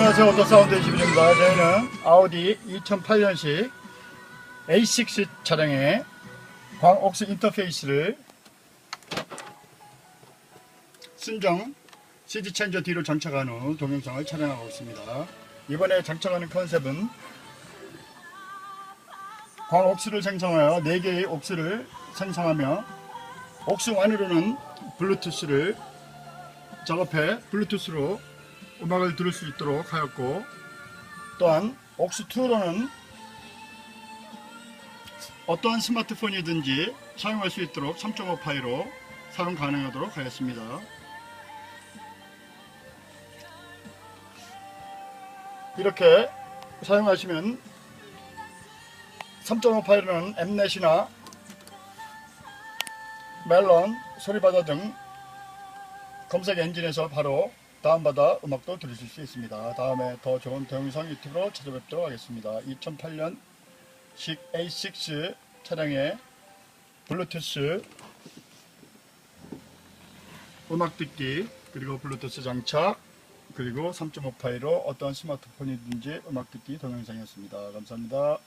안녕하세요. 오토사운드 21입니다. 저희는 아우디 2008년식 A6 차량의 광옥수 인터페이스를 순정 CD 체인저 뒤로 장착한 후 동영상을 촬영하고 있습니다. 이번에 장착하는 컨셉은 광옥수를 생성하여 4개의 옥수를 생성하며 옥수 안으로는 블루투스를 작업해 블루투스로 음악을 들을 수 있도록 하였고 또한 옥스2로는 어떠한 스마트폰이든지 사용할 수 있도록 3.5 파이로 사용 가능하도록 하였습니다. 이렇게 사용하시면 3.5 파이로는 엠넷이나 멜론, 소리바다 등 검색 엔진에서 바로 다운받아 음악도 들으실 수 있습니다. 다음에 더 좋은 동영상 유튜브로 찾아뵙도록 하겠습니다. 2008년식 A6 차량의 블루투스 음악 듣기 그리고 블루투스 장착 그리고 3.5파이로 어떤 스마트폰이든지 음악 듣기 동영상이었습니다. 감사합니다.